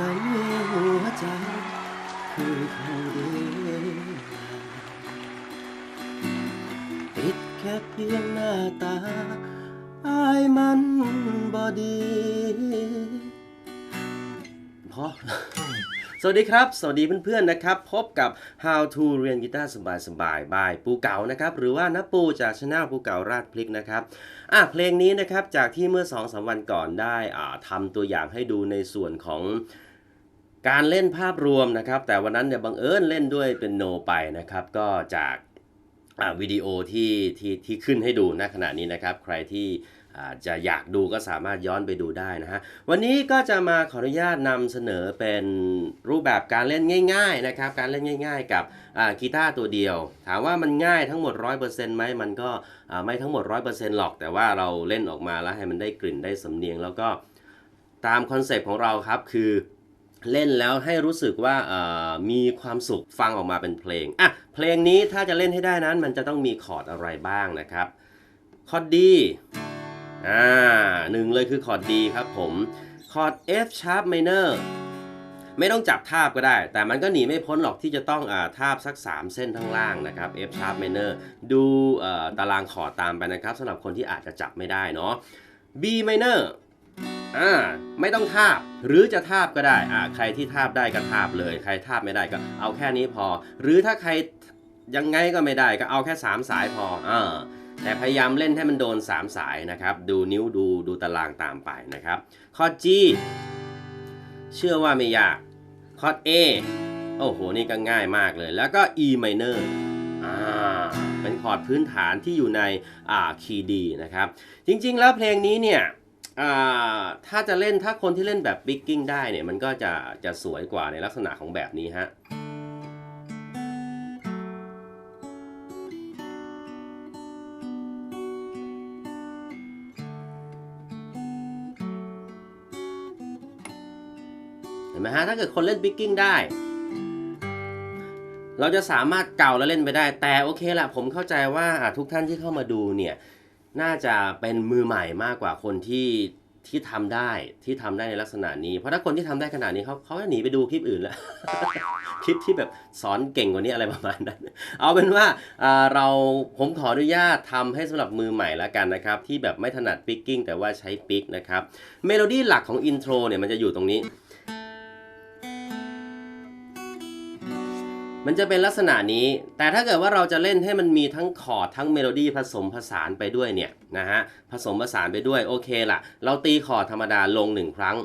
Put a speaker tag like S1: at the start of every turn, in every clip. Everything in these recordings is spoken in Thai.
S1: ก็มีหัวใจคือเขาเดียวติดแค่เพียงหน้าตาอายมันบอดีพราะสวัสดีครับ สวัสดีเพื่อนๆนะครับ พบกับ How to เรียนกีตาร์สบายๆบายปูเก๋านะครับ หรือว่านับปูจากช anel ปูเก๋าราดพลิกนะครับ อะเพลงนี้นะครับ จากที่เมื่อ2อสวันก่อนได้อ่าทำตัวอย่างให้ดูในส่วนของ การเล่นภาพรวมนะครับ แต่วันนั้นเนี่ยบังเอิญเล่นด้วยเป็นโนไปนะครับ ก็จากวิดีโอที่ที่ที่ขึ้นให้ดูณขณะนี้นะครับ ใครที่จะอยากดูก็สามารถย้อนไปดูได้นะฮะ วันนี้ก็จะมาขออนุญาตนำเสนอเป็นรูปแบบการเล่นง่าย ๆนะครับ การเล่นง่าย ๆ กับกีตาร์ตัวเดียว ถามว่ามันง่ายทั้งหมด 100%ไหมมันก็ไม่ทั้งหมด 100%หรอก แต่ว่าเราเล่นออกมาแล้วให้มันได้กลิ่นได้สำเนียง แล้วก็ตามคอนเซปต์ของเราครับคือ เล่นแล้วให้รู้สึกว่ามีความสุขฟังออกมาเป็นเพลงอะเพลงนี้ถ้าจะเล่นให้ได้นั้น มันจะต้องมีคอร์ดอะไรบ้างนะครับคอร์ดดีอ่าหนึ่งเลยคือคอร์ดดีครับผมคอร์ด F sharp minor ไม่ต้องจับทาบก็ได้ แต่มันก็หนีไม่พ้นหรอกที่จะต้องอาทาบสัก 3 เส้นข้างล่างนะครับ F sharp minor ดูตารางคอร์ดตามไปนะครับสำหรับคนที่อาจจะจับไม่ได้เนาะ B minor อ่าไม่ต้องทาบหรือจะทาบก็ได้อ่าใครที่ทาบได้ก็ทาบเลย ใครทาบไม่ได้ก็เอาแค่นี้พอ หรือถ้าใครยังไงก็ไม่ได้ก็เอาแค่ 3 สายพออ่าแต่พยายามเล่นให้มันโดน 3 สายนะครับ ดูนิ้วดูดูตารางตามไปนะครับคอ G เชื่อว่าไม่ยากคอ A โอ้โห นี่ก็ง่ายมากเลย แล้วก็ E minor อ่า เป็นคอร์ดพื้นฐานที่อยู่ในอ่าคีย์ดีนะครับ จริงๆ แล้วเพลงนี้เนี่ย ถ้าจะเล่นถ้าคนที่เล่นแบบบิ๊กกิ้งได้เนี่ย มันก็จะจะสวยกว่าในลักษณะของแบบนี้ฮะเห็นไหมฮะถ้าเกิดคนเล่นบิ๊กกิ้งได้ เราจะสามารถเก่าแล้วเล่นไปได้ แต่โอเคละผมเข้าใจว่าทุกท่านที่เข้ามาดูเนี่ย น่าจะเป็นมือใหม่มากกว่าคนที่ที่ทำได้ที่ทำได้ในลักษณะนี้ เพราะถ้าคนที่ทำได้ขนาดนี้เขาเขาจะหนีไปดูคลิปอื่นแล้ว คลิปที่แบบสอนเก่งกว่านี้อะไรประมาณนั้น เอาเป็นว่าอ่าเราผมขออนุญาตทำให้สำหรับมือใหม่แล้วกันนะครับ ที่แบบไม่ถนัดปิกกิ้งแต่ว่าใช้ปิกนะครับ เมโลดี้หลักของอินโทรเนี่ยมันจะอยู่ตรงนี้ มันจะเป็นลักษณะนี้ แต่ถ้าเกิดว่าเราจะเล่นให้มันมีทั้งคอร์ดทั้งเมโลดี้ผสมผสานไปด้วยเนี่ยนะฮะ ผสมผสานไปด้วยโอเคล่ะ เราตีคอร์ดธรรมดาลงหนึ่งครั้ง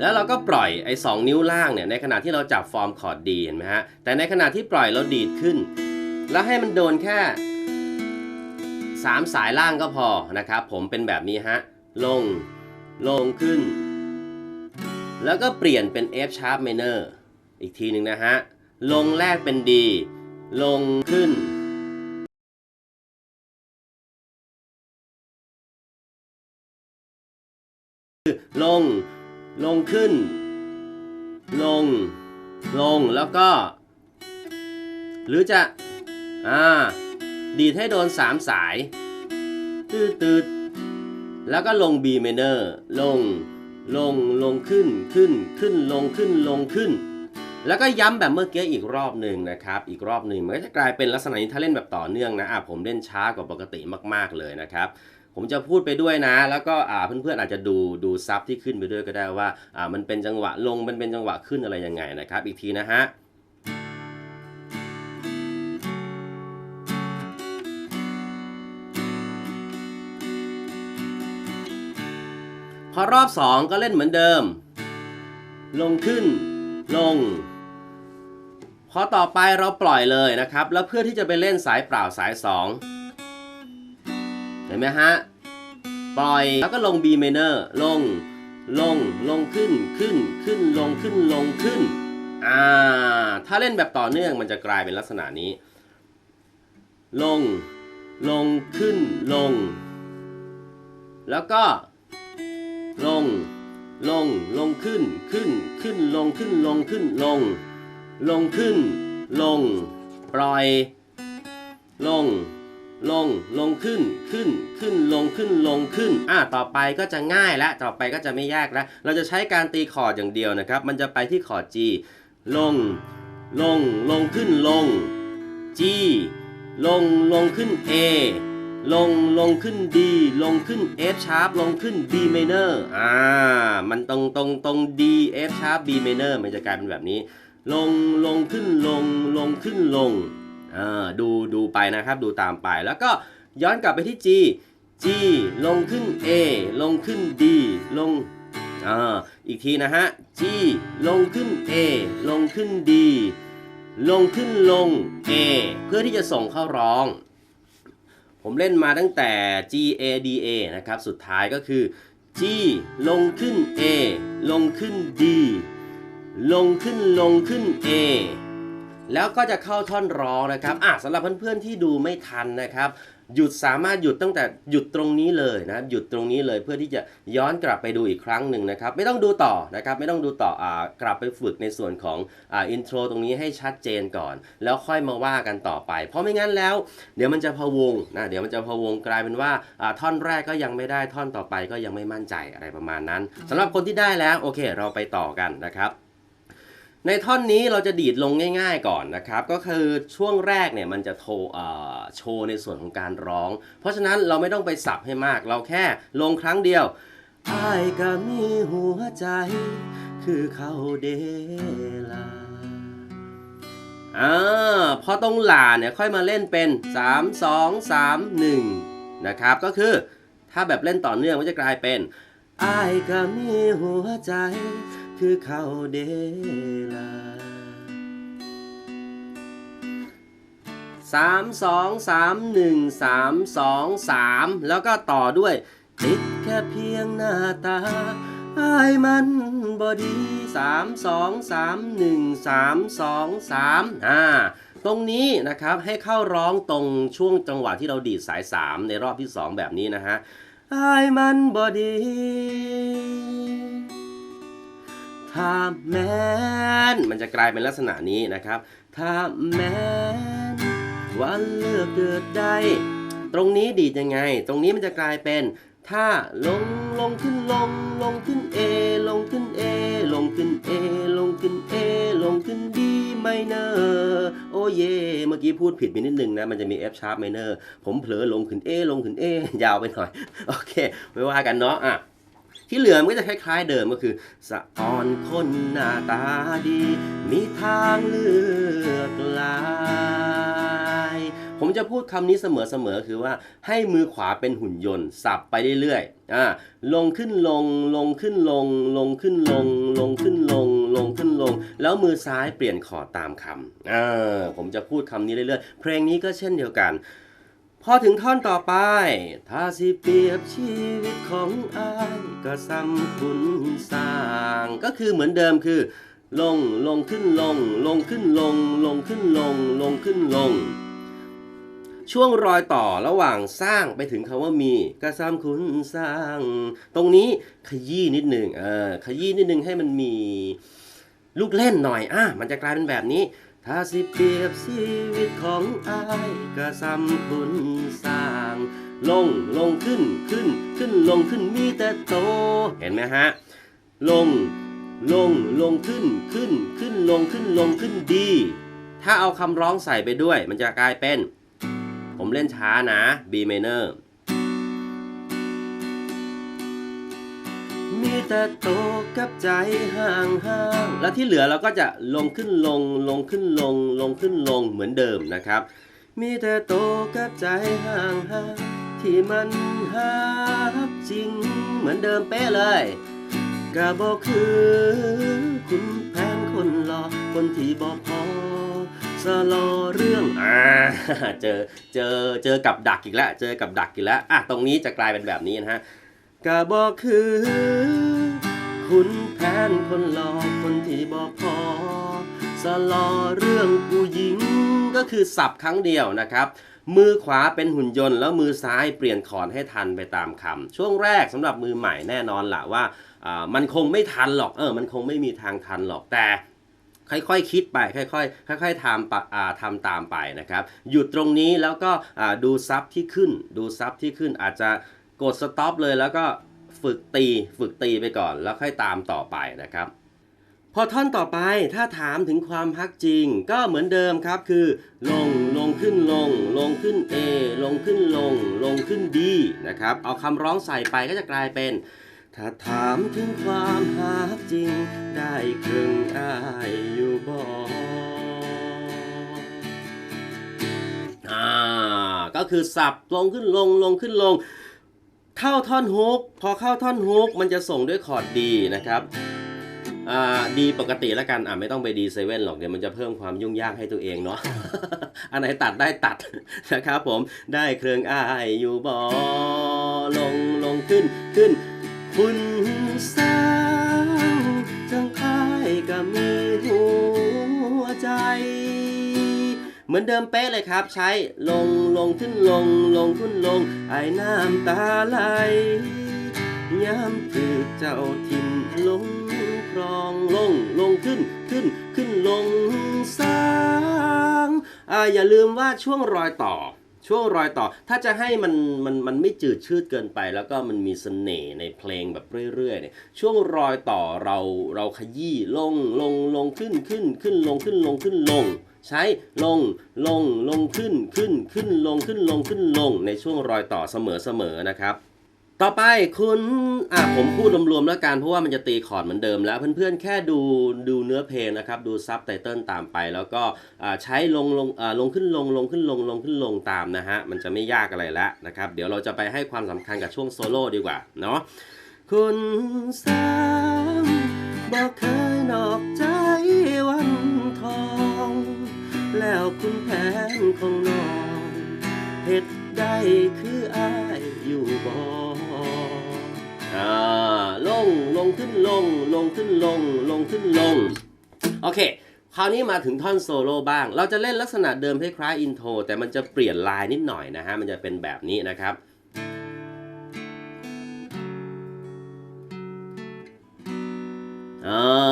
S1: แล้วเราก็ปล่อยไอ้สนิ้วล่างเนี่ยในขณะที่เราจับฟอร์มคอร์ดดีเห็นไหมฮะ แต่ในขณะที่ปล่อยเราดีดขึ้น แล้วให้มันโดนแค่ 3 สายล่างก็พอนะครับผมเป็นแบบนี้ฮะ ลง ลงขึ้น แล้วก็เปลี่ยนเป็น F sharp minor อีกทีหนึ่งนะฮะ ลงแรกเป็น D ลงขึ้น ลง ลงขึ้น ลง ลงแล้วก็ หรือจะ อ่า ดีดให้โดน3สาย ตืดตืดแล้วก็ลง B minor ลง ลงลงขึ้นขึ้นขึ้นลงขึ้นลงขึ้น แล้วก็ย้ำแบบเมื่อกี้อีกรอบหนึ่งนะครับ อีกรอบหนึ่งมันก็จะกลายเป็นลักษณะนี้ถ้าเล่นแบบต่อเนื่องนะอะผมเล่นช้ากว่าปกติมาก ๆเลยนะครับ ผมจะพูดไปด้วยนะ แล้วก็อ่าเพื่อนๆอาจจะดูดูซับที่ขึ้นไปด้วยก็ได้ว่าอ่ามันเป็นจังหวะลงมันเป็นจังหวะขึ้นอะไรยังไงนะครับ อีกทีนะฮะ พอรอบ 2 ก็เล่นเหมือนเดิม ลงขึ้น ลง พอต่อไปเราปล่อยเลยนะครับ แล้วเพื่อที่จะไปเล่นสายเปล่าสาย 2 เห็นไหมฮะ ปล่อยแล้วก็ลง B minor ลง ลง ลงขึ้น ขึ้น ขึ้น ลงขึ้น ลงขึ้น อ่า ถ้าเล่นแบบต่อเนื่องมันจะกลายเป็นลักษณะนี้ ลง ลง ขึ้น ลง แล้วก็ ลง ลง ลงขึ้น ขึ้น ขึ้น ลง ขึ้น ลง ขึ้น ลง ลงขึ้น ลง ปล่อย ลง ลง ลงขึ้น ขึ้น ขึ้น ลง ขึ้น ลง ขึ้น อะ ต่อไปก็จะง่ายและ ต่อไปก็จะไม่ยากแล้ว เราจะใช้การตีคอร์ดอย่างเดียวนะครับ มันจะไปที่คอร์ด G ลง ลง ลงขึ้น ลง G ลง ลงขึ้น A ลงลงขึ้น D ลงขึ้น F sharp ลงขึ้น B minor อ่า มันตรงตรงตรง D F sharp B minor มันจะกลายเป็นแบบนี้ ลงลงขึ้นลงลงขึ้นลงอ่าดูดูไปนะครับ ดูตามไปแล้วก็ย้อนกลับไปที่ G G ลงขึ้น A ลงขึ้น D ลงอ่าอีกทีนะฮะ G ลงขึ้น A ลงขึ้น D ลงขึ้นลง A เพื่อที่จะส่งเข้าร้อง ผมเล่นมาตั้งแต่ G A D A นะครับ สุดท้ายก็คือ G ลงขึ้น A ลงขึ้น D ลงขึ้นลงขึ้น A แล้วก็จะเข้าท่อนร้องนะครับอะสำหรับเพื่อนๆที่ดูไม่ทันนะครับ หยุดสามารถหยุดตั้งแต่หยุดตรงนี้เลยนะหยุดตรงนี้เลยเพื่อที่จะย้อนกลับไปดูอีกครั้งหนึ่งนะครับ ไม่ต้องดูต่อนะครับไม่ต้องดูต่ออ่ากลับไปฝึกในส่วนของอ่าอินโทรตรงนี้ให้ชัดเจนก่อน แล้วค่อยมาว่ากันต่อไป เพราะไม่งั้นแล้ว เดี๋ยวมันจะพะวงนะเดี๋ยวมันจะพะวงกลายเป็นว่าอ่าท่อนแรกก็ยังไม่ได้ท่อนต่อไปก็ยังไม่มั่นใจอะไรประมาณนั้นสำหรับคนที่ได้แล้วโอเค เราไปต่อกันนะครับ ในท่อนนี้เราจะดีดลงง่าย ๆก่อนนะครับ ก็คือช่วงแรกเนี่ยมันจะโทโชว์ในส่วนของการร้อง เพราะฉะนั้นเราไม่ต้องไปสับให้มาก เราแค่ลงครั้งเดียวอายก็มีหัวใจ คือเขาเดลาอ่าพอตรงหลาเนี่ยค่อยมาเล่นเป็น 3 2 3 1 นะครับ ก็คือถ้าแบบเล่นต่อเนื่องก็จะกลายเป็นอายก็มีหัวใจ คือเขาเดลาสามสองสามหนึ่งสามสองสามแล้วก็ต่อด้วยติดแค่เพียงหน้าตาอายมันบอดีสามสองสามหนึ่งสามสองสามอ่าตรงนี้นะครับให้เข้าร้องตรงช่วงจังหวะที่เราดีดสาย3ในรอบที่2แบบนี้นะฮะอายมันบอดี ถ้าแม้นมันจะกลายเป็นลักษณะนี้นะครับ ถ้าแม้นวันเลือกเกิดได้ตรงนี้ดีดยังไง ตรงนี้มันจะกลายเป็น ถ้าลงลงขึ้นลง ลงขึ้น A ลงขึ้น A ลงขึ้น A ลงขึ้น A ลงขึ้น D minor โอ้เย่เมื่อกี้พูดผิดไปนิดนึงนะ มันจะมี F sharp minor ผมเผลอลงขึ้น A ลงขึ้น A ยาวไปหน่อย โอเค ไม่ว่ากันเนาะอะ ที่เหลือมันก็จะคล้ายๆเดิมก็คือ สะอ่อนคนหน้าตาดี มีทางเลือกหลายผมจะพูดคำนี้เสมอๆคือว่าให้มือขวาเป็นหุ่นยนต์ สับไปเรื่อยๆอ่าลงขึ้นลงลงขึ้นลง ลงขึ้นลง ลงขึ้นลง ลงขึ้นลง แล้วมือซ้ายเปลี่ยนคอร์ดตามคำอ่าผมจะพูดคำนี้เรื่อยๆ เพลงนี้ก็เช่นเดียวกัน พอถึงท่อนต่อไป ถ้าสิเปรียบชีวิตของอายก็ซ้ำคุณสร้าง ก็คือเหมือนเดิมคือ ลงลงขึ้นลง ลงขึ้นลง ลงขึ้นลง ลงขึ้นลง ช่วงรอยต่อระหว่างสร้างไปถึงคำว่ามีก็ซ้ำคุณสร้าง ตรงนี้ขยี้นิดหนึ่งเออขยี้นิดหนึ่งให้มันมี ลูกเล่นหน่อยอะมันจะกลายเป็นแบบนี้ ถ้าสิเปรียบชีวิตของอายก็ซ้ำคุณสร้าง ลงลงขึ้นขึ้นขึ้นลงขึ้นมีแต่โต เห็นไหมฮะ ลงลงลงขึ้นขึ้นขึ้นลงขึ้นลงขึ้นดี ถ้าเอาคำร้องใส่ไปด้วย มันจะกลายเป็น ผมเล่นช้านะ B minor มีแต่โตกับใจห่างห่างแล้วที่เหลือเราก็จะลงขึ้นลงลงขึ้นลงลงขึ้นลงเหมือนเดิมนะครับ มีแต่โตกับใจห่างห่างที่มันหักจริงเหมือนเดิมเป๊ะเลยกะบอกคือคุณแผนคนหลอคนที่บอกพอสลอเรื่องอ่าเจอเจอเจอกับดักอีกแล้วเจอกับดักอีกแล้วอะตรงนี้จะกลายเป็นแบบนี้นะฮะ ก็บอกคือ คุณแผนคนหลอกคนที่บอกพอสลอเรื่องผู้หญิงก็คือสับครั้งเดียวนะครับ มือขวาเป็นหุ่นยนต์แล้วมือซ้ายเปลี่ยนคอร์ดให้ทันไปตามคำช่วงแรกสำหรับมือใหม่แน่นอนละว่าอ่ามันคงไม่ทันหรอกเออมันคงไม่มีทางทันหรอกแต่ค่อยๆคิดไปค่อยๆค่อยๆทำปะทำตามไปนะครับ หยุดตรงนี้แล้วก็ดูซับที่ขึ้น ดูซับที่ขึ้นอาจจะ กดสต็อปเลยแล้วก็ฝึกตีฝึกตีไปก่อนแล้วค่อยตามต่อไปนะครับ พอท่อนต่อไปถ้าถามถึงความฮักจริง ก็เหมือนเดิมครับคือ ลงลงขึ้นลง ลงขึ้น A ลงขึ้นลง ลงขึ้น D นะครับเอาคำร้องใส่ไปก็จะกลายเป็น ถ้าถามถึงความฮักจริง ได้ครึ่งอายอยู่บ่อ่าก็คือสับลงขึ้นลงลงขึ้นลง เข้าท่อนฮุกพอเข้าท่อนฮุกมันจะส่งด้วยคอร์ดดีนะครับดีปกติแล้วกันอ่าไม่ต้องไปดีเซเว่นหรอกเดี๋ยวมันจะเพิ่มความยุ่งยากให้ตัวเองเนาะอันไหนตัดได้ตัดนะครับผมได้เครื่องอ้ายอยู่บอลงลงขึ้นขึ้น คุณสาวจังอายก็มี เหมือนเดิมเป๊ะเลยครับใช้ลงลงขึ้นลงลงขึ้นลง ไอ้น้ำตาไหลยามคือเจ้าทิมลงครองลงลงขึ้นขึ้นขึ้นลงสางอ่าอย่าลืมว่าช่วงรอยต่อ ช่วงรอยต่อ ถ้าจะให้มันมันมันไม่จืดชืดเกินไป แล้วก็มันมีเสน่ห์ในเพลงแบบเรื่อยๆเนี่ยช่วงรอยต่อเราเราขยี้ลงลงลงขึ้นขึ้นขึ้นลงขึ้นลงขึ้นลง ใช้ลงลงลงขึ้นขึ้นขึ้นลงขึ้นลงขึ้นลงในช่วงรอยต่อเสมอๆนะครับต่อไปคุณอะผมพูดรวมๆแล้วกันเพราะว่ามันจะตีคอร์ดเหมือนเดิมแล้วเพื่อนๆแค่ดูดูเนื้อเพลงนะครับ ดูซับไตเติลตามไป แล้วก็อ่ใช้ลงลงอ่ลงขึ้นลงลงขึ้นลงลงขึ้นลงตามนะฮะมันจะไม่ยากอะไรแล้วนะครับ เดี๋ยวเราจะไปให้ความสำคัญกับช่วงโซโล่ดีกว่าเนาะคุณสามบอกเคยนอกใจวัน แล้วคุณแผนของน้องเฮ็ดได้คืออายอยู่บ่อ่าลงลงขึ้นลง ลงขึ้นลง ลงขึ้นลง โอเค คราวนี้มาถึงท่อนโซโล่บ้าง เราจะเล่นลักษณะเดิมคล้ายๆอินโทรแต่มันจะเปลี่ยนลายนิดหน่อยนะฮะ มันจะเป็นแบบนี้นะครับเอ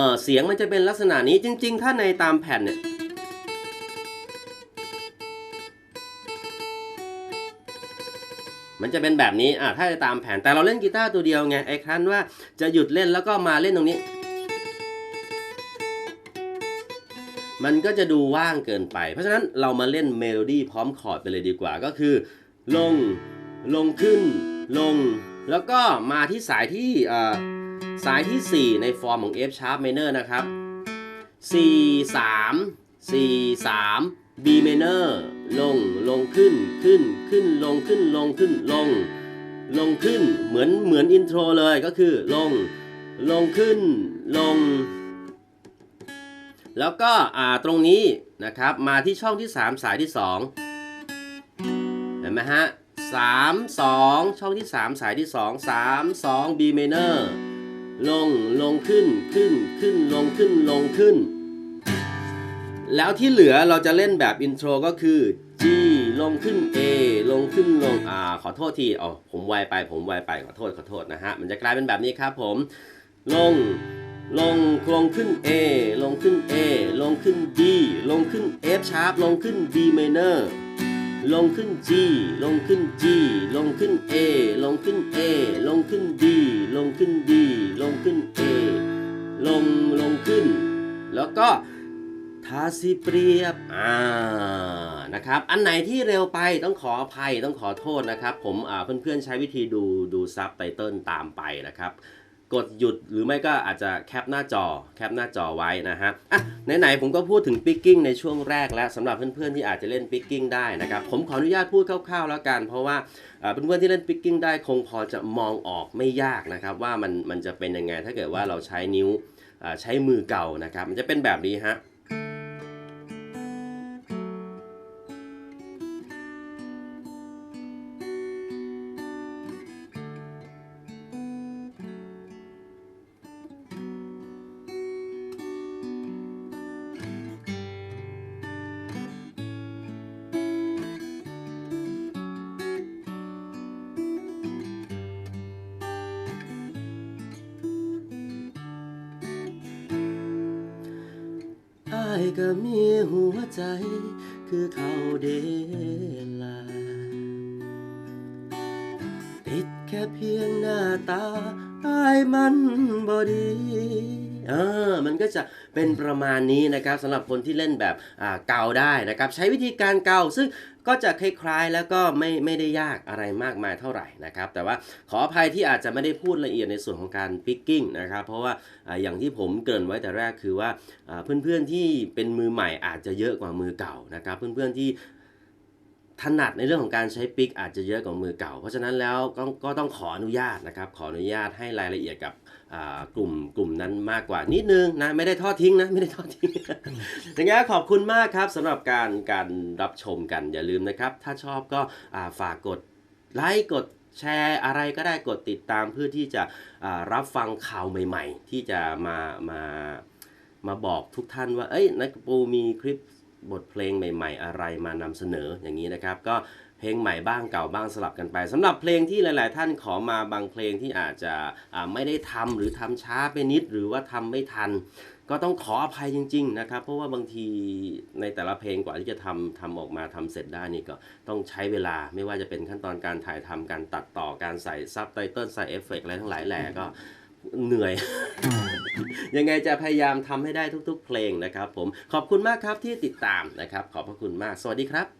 S1: อเสียงมันจะเป็นลักษณะนี้จริง ๆ ถ้าในตามแผ่นเนี่ย มันจะเป็นแบบนี้อะถ้าจะตามแผนแต่เราเล่นกีตาร์ตัวเดียวไงไอ้ครั้นว่าจะหยุดเล่นแล้วก็มาเล่นตรงนี้ มันก็จะดูว่างเกินไป เพราะฉะนั้นเรามาเล่นเมโลดี้พร้อมคอร์ดไปเลยดีกว่าก็คือ ลงลงขึ้น ลง แล้วก็มาที่สายที่อ่อสายที่ 4 ในฟอร์มของ F sharp minor นะครับ 4 3 4 3 B minor ลงลงขึ้นขึ้นขึ้นลงขึ้นลงขึ้นลง ลงขึ้นเหมือนเหมือนอินโทรเลยก็คือลง ลงขึ้นลง แล้วก็อ่าตรงนี้นะครับมาที่ช่องที่ 3 สายที่ 2 เห็นไหมฮะ3 2ช่องที่ 3 สายที่ 2 3 2 B minor ลงลงขึ้นขึ้นขึ้นลงขึ้นลงขึ้น แล้วที่เหลือเราจะเล่นแบบอินโทรก็คือ G ลงขึ้น A ลงขึ้นลงอ่าขอโทษทีอ๋อผมไวไป ผมไวไปขอโทษขอโทษนะฮะ มันจะกลายเป็นแบบนี้ครับผม ลง ลงลงขึ้น A ลงขึ้น A ลงขึ้น D ลงขึ้น F sharp ลงขึ้น D minor ลงขึ้น G ลงขึ้น G ลงขึ้น A ลงขึ้น A ลงขึ้น D ลงขึ้น D ลงขึ้น A ลงลงขึ้น แล้วก็ ทาสิเปรียบ อ่า นะครับ อันไหนที่เร็วไปต้องขออภัยต้องขอโทษนะครับ ผมเพื่อนๆใช้วิธีดูดูซับไตเติลตามไปนะครับกดหยุดหรือไม่ก็อาจจะแคปหน้าจอแคปหน้าจอไว้นะฮะอะไหนๆผมก็พูดถึงปิกกิ้งในช่วงแรกแล้วสำหรับเพื่อนๆที่อาจจะเล่นปิกกิ้งได้นะครับผมขออนุญาตพูดคร่าวๆแล้วกัน เพราะว่าเพื่อนๆที่เล่นปิกกิ้งได้คงพอจะมองออกไม่ยากนะครับ ว่ามันมันจะเป็นยังไงถ้าเกิดว่าเราใช้นิ้วใช้มือเก่านะครับ มันจะเป็นแบบนี้ฮะ ก็มีหัวใจ คือเขาเดลา ติดแค่เพียงหน้าตาอายมันบอดี เออ มันก็จะ เป็นประมาณนี้นะครับสำหรับคนที่เล่นแบบเกาได้นะครับใช้วิธีการเกาซึ่งก็จะคล้ายๆแล้วก็ไม่ไม่ได้ยากอะไรมากมายเท่าไหร่นะครับ แต่ว่าขออภัยที่อาจจะไม่ได้พูดละเอียดในส่วนของการปิกกิ้งนะครับ เพราะว่าอย่างที่ผมเกริ่นไว้แต่แรกคือว่าอ่าเพื่อนๆที่เป็นมือใหม่อาจจะเยอะกว่ามือเก่านะครับ เพื่อนๆที่ ถนัดในเรื่องของการใช้ปิกอาจจะเยอะกว่ามือเก่า เพราะฉะนั้นแล้วก็ก็ต้องขออนุญาตนะครับ ขออนุญาตให้รายละเอียดกับกลุ่มกลุ่มนั้นมากกว่านิดนึงนะไม่ได้ทอดทิ้งนะไม่ได้ทอดทิ้งอย่างงี้ขอบคุณมากครับสำหรับการการรับชมกันอย่าลืมนะครับ ถ้าชอบก็ฝากกดไลค์กดแชร์อะไรก็ได้กดติดตามเพื่อที่จะรับฟังข่าวใหม่ ๆ ที่จะมามามาบอกทุกท่านว่าเอ้ยนักปูมีคลิป บทเพลงใหม่ ๆ อะไรมานำเสนออย่างนี้นะครับ ก็เพลงใหม่บ้างเก่าบ้างสลับกันไปสำหรับเพลงที่หลาย ๆ ท่านขอมาบางเพลงที่อาจจะไม่ได้ทำหรือทำช้าไปนิดหรือว่าทำไม่ทัน ก็ต้องขออภัยจริง ๆ นะครับ เพราะว่าบางทีในแต่ละเพลงกว่าที่จะทำทำออกมาทำเสร็จได้นี่ก็ต้องใช้เวลาไม่ว่าจะเป็นขั้นตอนการถ่ายทำการตัดต่อการใส่ซับไตเติลใส่เอฟเฟกต์อะไรทั้งหลายแหล่ก็ เหนื่อย ยังไงจะพยายามทำให้ได้ทุกๆ เพลงนะครับ ผมขอบคุณมากครับที่ติดตามนะครับ ขอบพระคุณมาก สวัสดีครับ